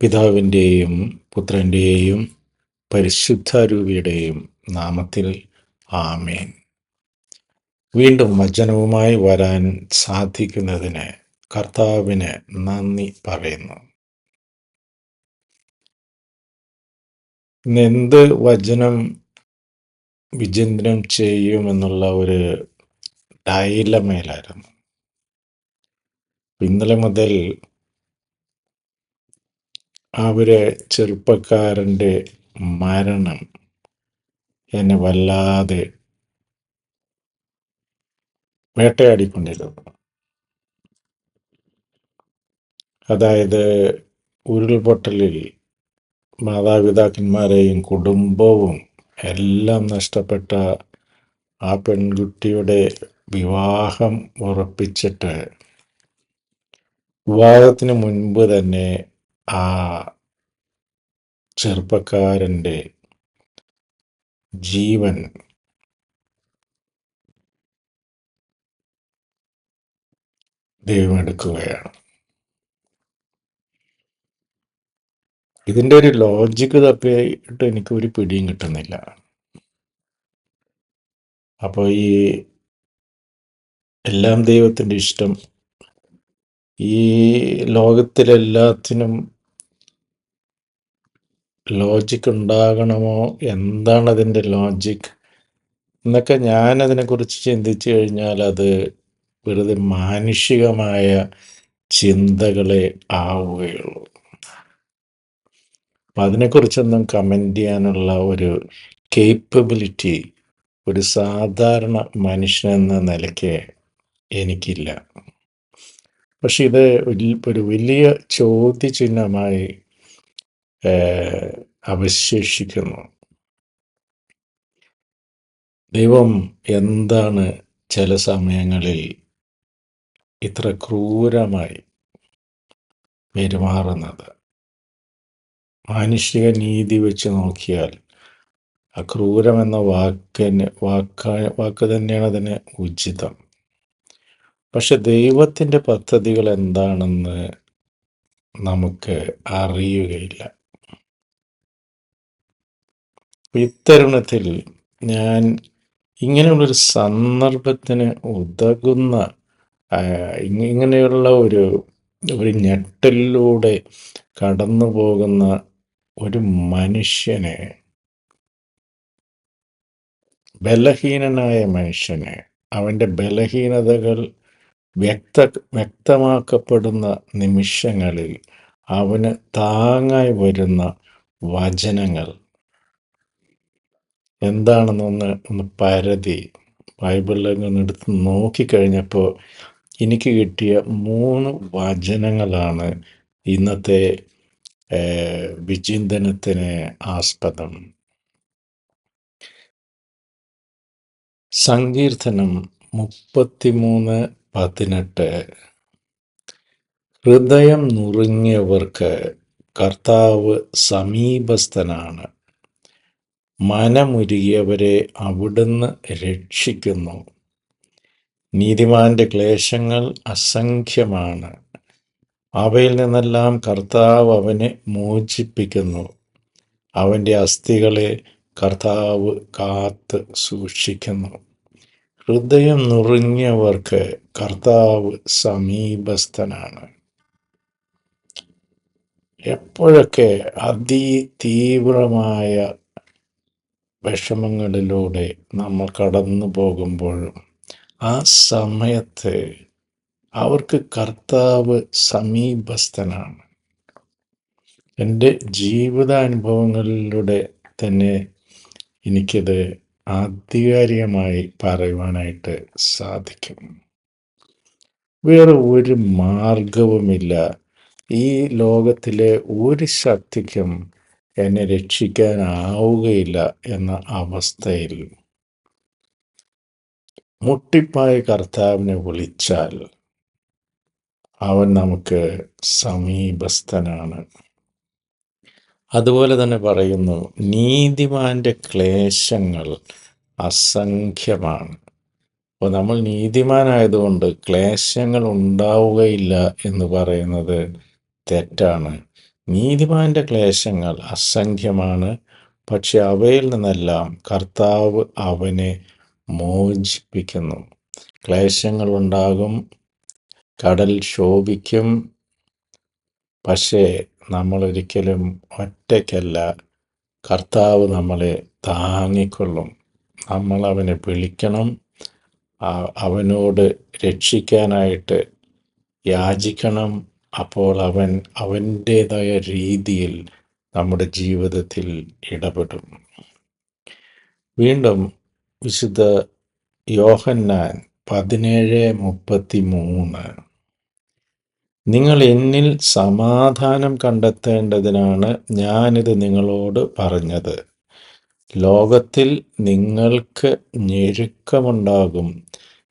പിതാവിന്റെയും പുത്രന്റെയും പരിശുദ്ധാരൂപിയുടെയും നാമത്തിൽ ആമേൻ. വീണ്ടും വചനവുമായി വരാൻ സാധിക്കുന്നതിന് കർത്താവിന് നന്ദി പറയുന്നു. എന്ത് വചനം വിചിന്തനം ചെയ്യുമെന്നുള്ള ഒരു ഡയലമേലായിരുന്നു. ഇന്നലെ മുതൽ അവരെ ചെറുപ്പക്കാരന്റെ മരണം എന്നെ വല്ലാതെ വേട്ടയാടിക്കൊണ്ടിരുന്നു. അതായത് ഉരുൾപൊട്ടലിൽ മാതാപിതാക്കന്മാരെയും കുടുംബവും എല്ലാം നഷ്ടപ്പെട്ട ആ പെൺകുട്ടിയുടെ വിവാഹം ഉറപ്പിച്ചിട്ട് വിവാഹത്തിന് മുൻപ് തന്നെ ആ ചെറുപ്പക്കാരന്റെ ജീവൻ ദൈവം എടുക്കുകയാണ് ഇതിന്റെ ഒരു ലോജിക്ക് തപ്പിയിട്ട് എനിക്ക് ഒരു പിടിയും കിട്ടുന്നില്ല. അപ്പോൾ ഈ എല്ലാം ദൈവത്തിന്റെ ഇഷ്ടം. ഈ ലോകത്തിലെല്ലാത്തിനും ലോജിക്ക് ഉണ്ടാകണമോ? എന്താണ് അതിന്റെ ലോജിക് എന്നൊക്കെ ഞാനതിനെക്കുറിച്ച് ചിന്തിച്ചു കഴിഞ്ഞാൽ അത് വെറുതെ മാനുഷികമായ ചിന്തകളെ ആവുകയുള്ളൂ. അപ്പം അതിനെക്കുറിച്ചൊന്നും കമന്റ് ചെയ്യാനുള്ള ഒരു കേപ്പബിലിറ്റി ഒരു സാധാരണ മനുഷ്യനെന്ന നിലയ്ക്ക് എനിക്കില്ല. പക്ഷെ ഇത് ഒരു വലിയ ചോദ്യചിഹ്നമായി അവശേഷിക്കുന്നു. ദൈവം എന്താണ് ചില സമയങ്ങളിൽ ഇത്ര ക്രൂരമായി പെരുമാറുന്നത്? മാനുഷിക നീതി വെച്ച് നോക്കിയാൽ അക്രൂരം എന്ന വാക്കിന് വാക്ക വാക്ക് തന്നെയാണ് അതിന് ഉചിതം. പക്ഷെ ദൈവത്തിന്റെ പദ്ധതികൾ എന്താണെന്ന് നമുക്ക് അറിയുകയില്ല. ഇത്തരുണത്തിൽ ഞാൻ ഇങ്ങനെയുള്ളൊരു സന്ദർഭത്തിന് ഉതകുന്ന ഇങ്ങനെയുള്ള ഒരു ഒരു ഞെട്ടലിലൂടെ കടന്നു പോകുന്ന ഒരു മനുഷ്യനെ ബലഹീനനായ മനുഷ്യനെ അവന്റെ ബലഹീനതകൾ വ്യക്ത വ്യക്തമാക്കപ്പെടുന്ന നിമിഷങ്ങളിൽ അവന് താങ്ങായി വരുന്ന വചനങ്ങൾ എന്താണെന്നൊന്ന് ഒന്ന് ഒന്ന് പരതി. ബൈബിളിൽ ഒന്ന് എടുത്ത് നോക്കിക്കഴിഞ്ഞപ്പോൾ എനിക്ക് കിട്ടിയ മൂന്ന് വചനങ്ങളാണ് ഇന്നത്തെ വിചിന്തനത്തിന് ആസ്പദം. സങ്കീർത്തനം മുപ്പത്തിമൂന്ന് പതിനെട്ട്. ഹൃദയം നുറുങ്ങിയവർക്ക് കർത്താവ് സമീപസ്ഥനാണ്. മനമുരുകിയവരെ അവിടുന്ന് രക്ഷിക്കുന്നു. നീതിമാന്റെ ക്ലേശങ്ങൾ അസംഖ്യമാണ്. അവയിൽ നിന്നെല്ലാം കർത്താവ് അവനെ മോചിപ്പിക്കുന്നു. അവന്റെ അസ്ഥികളെ കർത്താവ് കാത്ത് സൂക്ഷിക്കുന്നു. ഹൃദയം നുറുങ്ങിയവർക്ക് കർത്താവ് സമീപസ്ഥനാണ്. എപ്പോഴൊക്കെ അതിതീവ്രമായ വിഷമങ്ങളിലൂടെ നമ്മൾ കടന്നു പോകുമ്പോഴും ആ സമയത്ത് അവർക്ക് കർത്താവ് സമീപസ്ഥനാണ്. എന്റെ ജീവിതാനുഭവങ്ങളിലൂടെ തന്നെ എനിക്കത് ആധികാരികമായി പറയുവാനായിട്ട് സാധിക്കും. വേറെ ഒരു മാർഗവുമില്ല. ഈ ലോകത്തിലെ ഒരു ശക്തിക്കും എന്നെ രക്ഷിക്കാനാവുകയില്ല എന്ന അവസ്ഥയിൽ മുട്ടിപ്പായ കർത്താവിനെ വിളിച്ചാൽ അവൻ നമുക്ക് സമീപസ്ഥനാണ്. അതുപോലെ തന്നെ പറയുന്നു നീതിമാന്റെ ക്ലേശങ്ങൾ അസംഖ്യമാണ്. അപ്പോൾ നമ്മൾ നീതിമാനായതുകൊണ്ട് ക്ലേശങ്ങൾ ഉണ്ടാവുകയില്ല എന്ന് പറയുന്നത് തെറ്റാണ്. നീതിമാന്റെ ക്ലേശങ്ങൾ അസംഖ്യമാണ്. പക്ഷെ അവയിൽ നിന്നെല്ലാം കർത്താവ് അവനെ മോചിപ്പിക്കുന്നു. ക്ലേശങ്ങൾ ഉണ്ടാകും കടൽ ശോഭിക്കും. പക്ഷേ നമ്മൾ ഒരിക്കലും ഒറ്റയ്ക്കല്ല കർത്താവ് നമ്മളെ താങ്ങിക്കൊള്ളും. നമ്മൾ അവനെ വിളിക്കണം അവനോട് രക്ഷിക്കാനായിട്ട് യാചിക്കണം. അപ്പോൾ അവൻ അവന്റേതായ രീതിയിൽ നമ്മുടെ ജീവിതത്തിൽ ഇടപെടും. വീണ്ടും വിശുദ്ധ യോഹന്നാൻ പതിനേഴ് മുപ്പത്തി മൂന്ന് നിങ്ങൾ എന്നിൽ സമാധാനം കണ്ടെത്തേണ്ടതിനാണ് ഞാനിത് നിങ്ങളോട് പറഞ്ഞത്. ലോകത്തിൽ നിങ്ങൾക്ക് ഞെരുക്കമുണ്ടാകും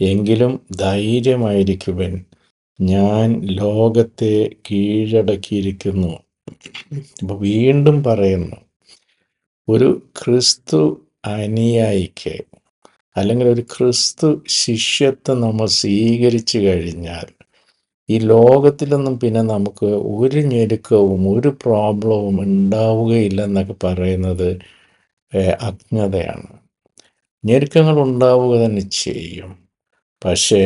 എങ്കിലും ധൈര്യമായിരിക്കുവൻ. ഞാൻ ലോകത്തെ കീഴടക്കിയിരിക്കുന്നു. അപ്പൊ വീണ്ടും പറയുന്നു ഒരു ക്രിസ്തു അനുയായിക്ക് അല്ലെങ്കിൽ ഒരു ക്രിസ്തു ശിഷ്യത്വം നമ്മൾ സ്വീകരിച്ചു കഴിഞ്ഞാൽ ഈ ലോകത്തിലൊന്നും പിന്നെ നമുക്ക് ഒരു ഞെരുക്കവും ഒരു പ്രോബ്ലവും ഉണ്ടാവുകയില്ലെന്നൊക്കെ പറയുന്നത് ഏഹ്, അജ്ഞതയാണ്. ഞെരുക്കങ്ങൾ ഉണ്ടാവുക തന്നെ ചെയ്യും. പക്ഷേ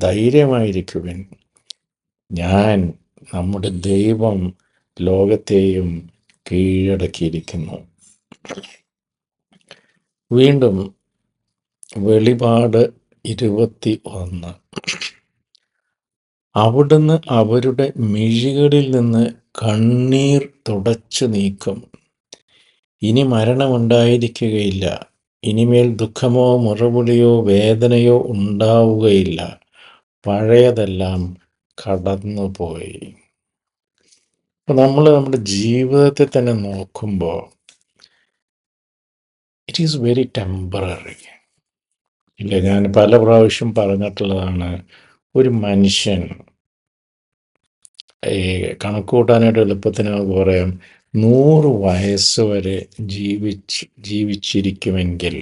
ധൈര്യമായിരിക്കുവിൻ. ഞാൻ നമ്മുടെ ദൈവം ലോകത്തെയും കീഴടക്കിയിരിക്കുന്നു. വീണ്ടും വെളിപാട് ഇരുപത്തി ഒന്ന് അവിടുന്ന് അവരുടെ മിഴികളിൽ നിന്ന് കണ്ണീർ തുടച്ചു നീക്കും. ഇനി മരണമുണ്ടായിരിക്കുകയില്ല. ഇനിമേൽ ദുഃഖമോ മുറവിളിയോ വേദനയോ ഉണ്ടാവുകയില്ല. പഴയതെല്ലാം കടന്നുപോയി. അപ്പൊ നമ്മൾ നമ്മുടെ ജീവിതത്തെ തന്നെ നോക്കുമ്പോൾ ഇറ്റ് ഈസ് വെരി ടെമ്പററി ഇല്ല ഞാൻ പല പ്രാവശ്യം പറഞ്ഞിട്ടുള്ളതാണ് ഒരു മനുഷ്യൻ ഈ കണക്ക് കൂട്ടാനായിട്ട് നമുക്ക് പറയാം നൂറ് വയസ്സ് വരെ ജീവിച്ച് ജീവിച്ചിരിക്കുമെങ്കിൽ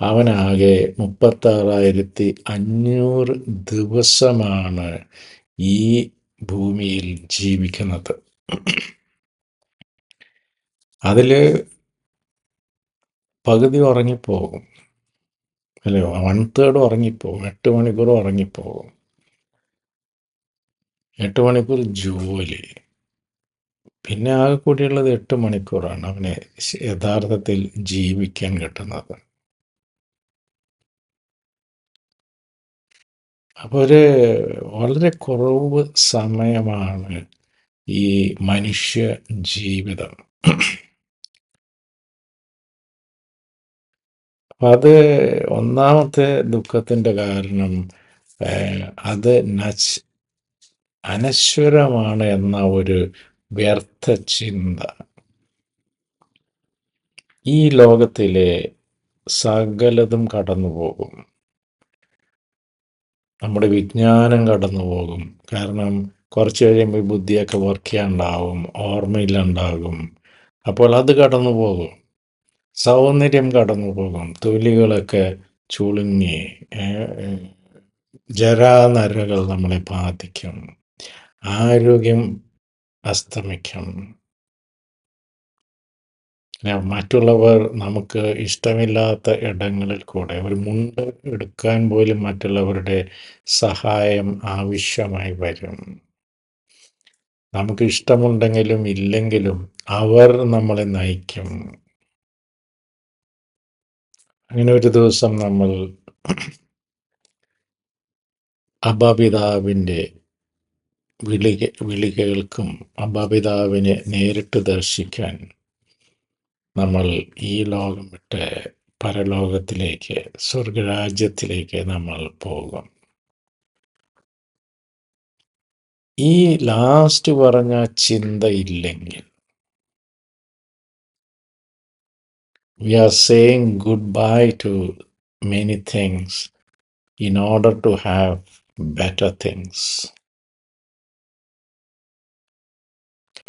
അവനാകെ മുപ്പത്താറായിരത്തി അഞ്ഞൂറ് ദിവസമാണ് ഈ ഭൂമിയിൽ ജീവിക്കുന്നത്. അതിൽ പകുതി ഉറങ്ങിപ്പോകും. അല്ലേ? വൺ തേർഡ് ഉറങ്ങിപ്പോകും. എട്ട് മണിക്കൂർ ഉറങ്ങിപ്പോകും. എട്ട് മണിക്കൂർ ജോലി. പിന്നെ ആകെ കൂടിയുള്ളത് എട്ട് മണിക്കൂറാണ് അവനെ യഥാർത്ഥത്തിൽ ജീവിക്കാൻ കിട്ടുന്നത്. അപ്പോൾ ഒരു വളരെ കുറവ് സമയമാണ് ഈ മനുഷ്യ ജീവിതം. അത് ഒന്നാമത്തെ ദുഃഖത്തിന്റെ കാരണം അത് നശ് അനശ്വരമാണ് എന്ന ഒരു വ്യർത്ഥ ചിന്ത. ഈ ലോകത്തിലെ സകലതും കടന്നു പോകും നമ്മുടെ വിജ്ഞാനം കടന്നു പോകും. കാരണം കുറച്ച് കഴിയുമ്പോൾ ബുദ്ധിയൊക്കെ വർക്ക് ചെയ്യാണ്ടാവും ഓർമ്മയിലുണ്ടാകും അപ്പോൾ അത് കടന്നു പോകും. സൗന്ദര്യം കടന്നു പോകും. തൊലികളൊക്കെ ചുളുങ്ങി ജരാനരകൾ നമ്മളെ ബാധിക്കും. ആരോഗ്യം അസ്തമിക്കും. മറ്റുള്ളവർ നമുക്ക് ഇഷ്ടമില്ലാത്ത ഇടങ്ങളിൽ കൂടെ ഒരു മുണ്ട് എടുക്കാൻ പോലും മറ്റുള്ളവരുടെ സഹായം ആവശ്യമായി വരും. നമുക്ക് ഇഷ്ടമുണ്ടെങ്കിലും ഇല്ലെങ്കിലും അവർ നമ്മളെ നയിക്കും. അങ്ങനെ ഒരു ദിവസം നമ്മൾ അബാപിതാവിന്റെ വിളി വിളി കേൾക്കും അബാപിതാവിനെ നേരിട്ട് ദർശിക്കാൻ നമ്മൾ ഈ ലോകം വിട്ട് പരലോകത്തിലേക്ക് സ്വർഗരാജ്യത്തിലേക്ക് നമ്മൾ പോകും. ഈ ലാസ്റ്റ് പറഞ്ഞ ചിന്ത ഇല്ലെങ്കിൽ we are saying goodbye to many things in order to have better things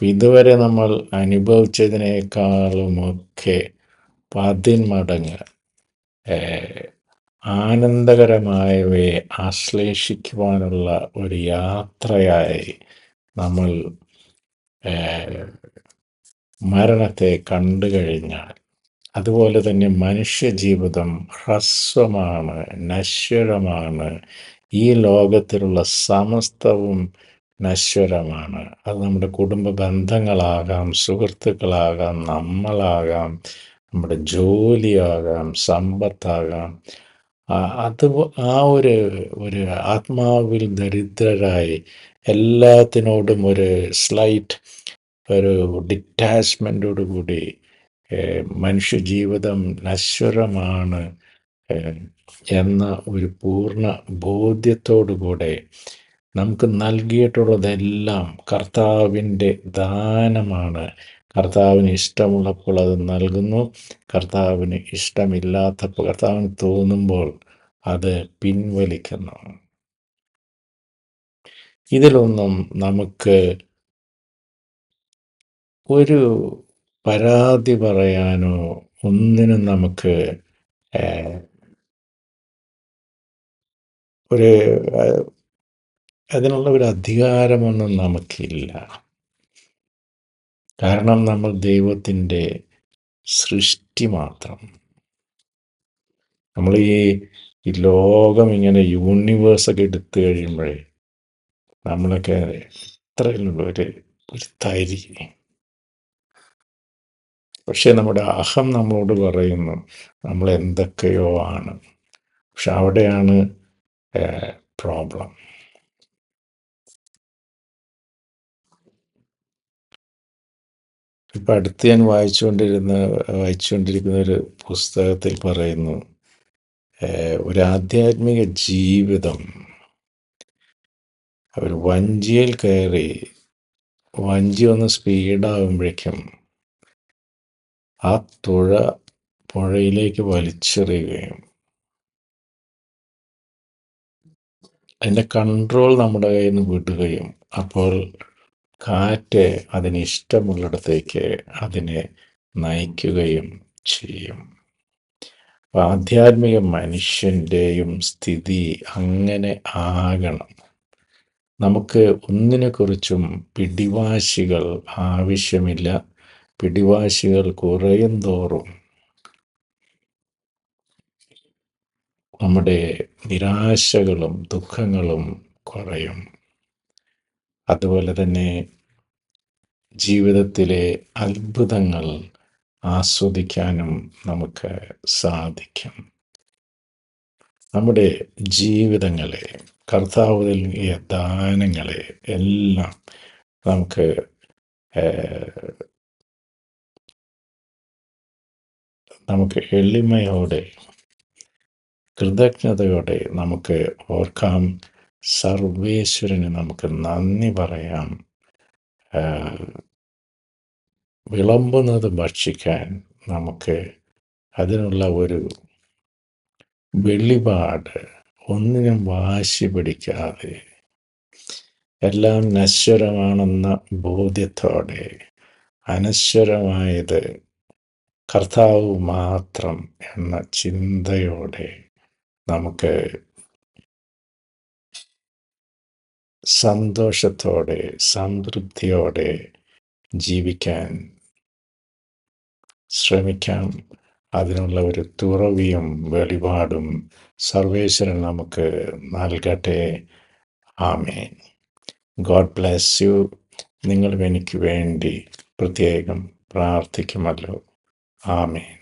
ഇതുവരെ നമ്മൾ അനുഭവിച്ചതിനേക്കാളുമൊക്കെ പതിന്മടങ്ങ് ആനന്ദകരമായവയെ ആശ്ലേഷിക്കുവാനുള്ള ഒരു യാത്രയായി നമ്മൾ മരണത്തെ കണ്ടു കഴിഞ്ഞാൽ. അതുപോലെ തന്നെ മനുഷ്യജീവിതം ഹ്രസ്വമാണ് നശ്വരമാണ്. ഈ ലോകത്തിലുള്ള സമസ്തവും നശ്വരമാണ്. അത് നമ്മുടെ കുടുംബ ബന്ധങ്ങളാകാം സുഹൃത്തുക്കളാകാം നമ്മളാകാം നമ്മുടെ ജോലിയാകാം സമ്പത്താകാം. അത് ആ ഒരു ഒരു ആത്മാവിൽ ദരിദ്രരായി എല്ലാത്തിനോടും ഒരു സ്ലൈറ്റ് ഒരു ഡിറ്റാച്ച്മെന്റോട് കൂടി മനുഷ്യ മനുഷ്യജീവിതം നശ്വരമാണ് എന്ന ഒരു പൂർണ ബോധ്യത്തോടു കൂടെ നമുക്ക് നൽകിയിട്ടുള്ളതെല്ലാം കർത്താവിന്റെ ദാനമാണ്. കർത്താവിന് ഇഷ്ടമുള്ളപ്പോൾ അത് നൽകുന്നു. കർത്താവിന് ഇഷ്ടമില്ലാത്തപ്പോൾ കർത്താവിന് തോന്നുമ്പോൾ അത് പിൻവലിക്കുന്നു. ഇതിലൊന്നും നമുക്ക് ഒരു പരാതി പറയാനോ ഒന്നിനും നമുക്ക് ഒരു അതിനുള്ള ഒരു അധികാരമൊന്നും നമുക്കില്ല. കാരണം നമ്മൾ ദൈവത്തിന്റെ സൃഷ്ടി മാത്രം. നമ്മൾ ഈ ഈ ലോകം ഇങ്ങനെ യൂണിവേഴ്സൊക്കെ എടുത്തു കഴിയുമ്പോഴേ നമ്മളൊക്കെ ഇത്രയുള്ള ഒരു ഒരു തരി പക്ഷെ നമ്മുടെ അഹം നമ്മളോട് പറയുന്നു നമ്മൾ എന്തൊക്കെയോ ആണ്. പക്ഷെ അവിടെയാണ് പ്രോബ്ലം. ഇപ്പം അടുത്ത് ഞാൻ വായിച്ചുകൊണ്ടിരുന്ന വായിച്ചുകൊണ്ടിരിക്കുന്ന ഒരു പുസ്തകത്തിൽ പറയുന്നു ഒരു ആധ്യാത്മിക ജീവിതം. അവർ വഞ്ചിയിൽ കയറി വഞ്ചി ഒന്ന് സ്പീഡാകുമ്പോഴേക്കും ആ തുഴ പുഴയിലേക്ക് വലിച്ചെറിയുകയും അതിന്റെ കൺട്രോൾ നമ്മുടെ കയ്യിൽ നിന്ന് വിടുകയും അപ്പോൾ കാറ്റ് അതിന് ഇഷ്ടമുള്ളിടത്തേക്ക് അതിനെ നയിക്കുകയും ചെയ്യും. ആധ്യാത്മിക മനുഷ്യന്റെയും സ്ഥിതി അങ്ങനെ ആകണം. നമുക്ക് ഒന്നിനെക്കുറിച്ചും പിടിവാശികൾ ആവശ്യമില്ല. പിടിവാശികൾ കുറയും തോറും നമ്മുടെ നിരാശകളും ദുഃഖങ്ങളും കുറയും. അതുപോലെ തന്നെ ജീവിതത്തിലെ അത്ഭുതങ്ങൾ ആസ്വദിക്കാനും നമുക്ക് സാധിക്കും. നമ്മുടെ ജീവിതങ്ങളെ കർത്താവ് നൽകിയ ദാനങ്ങളെ എല്ലാം നമുക്ക് നമുക്ക് എളിമയോടെ കൃതജ്ഞതയോടെ നമുക്ക് ഓർക്കാം. സർവേശ്വരന് നമുക്ക് നന്ദി പറയാം. വിളമ്പുന്നത് ഭക്ഷിക്കാൻ നമുക്ക് അതിനുള്ള ഒരു വെളിപാട് ഒന്നിനും വാശി പിടിക്കാതെ എല്ലാം നശ്വരമാണെന്ന ബോധ്യത്തോടെ അനശ്വരമായത് കർത്താവ് മാത്രം എന്ന ചിന്തയോടെ നമുക്ക് സന്തോഷത്തോടെ സംതൃപ്തിയോടെ ജീവിക്കാൻ ശ്രമിക്കാം. അതിനുള്ള ഒരു തുറവിയും വെളിപാടും സർവേശ്വരൻ നമുക്ക് നൽകട്ടെ. ആമേൻ. ഗോഡ് ബ്ലെസ് യു നിങ്ങളും എനിക്ക് വേണ്ടി പ്രത്യേകം പ്രാർത്ഥിക്കുമല്ലോ. ആമേൻ.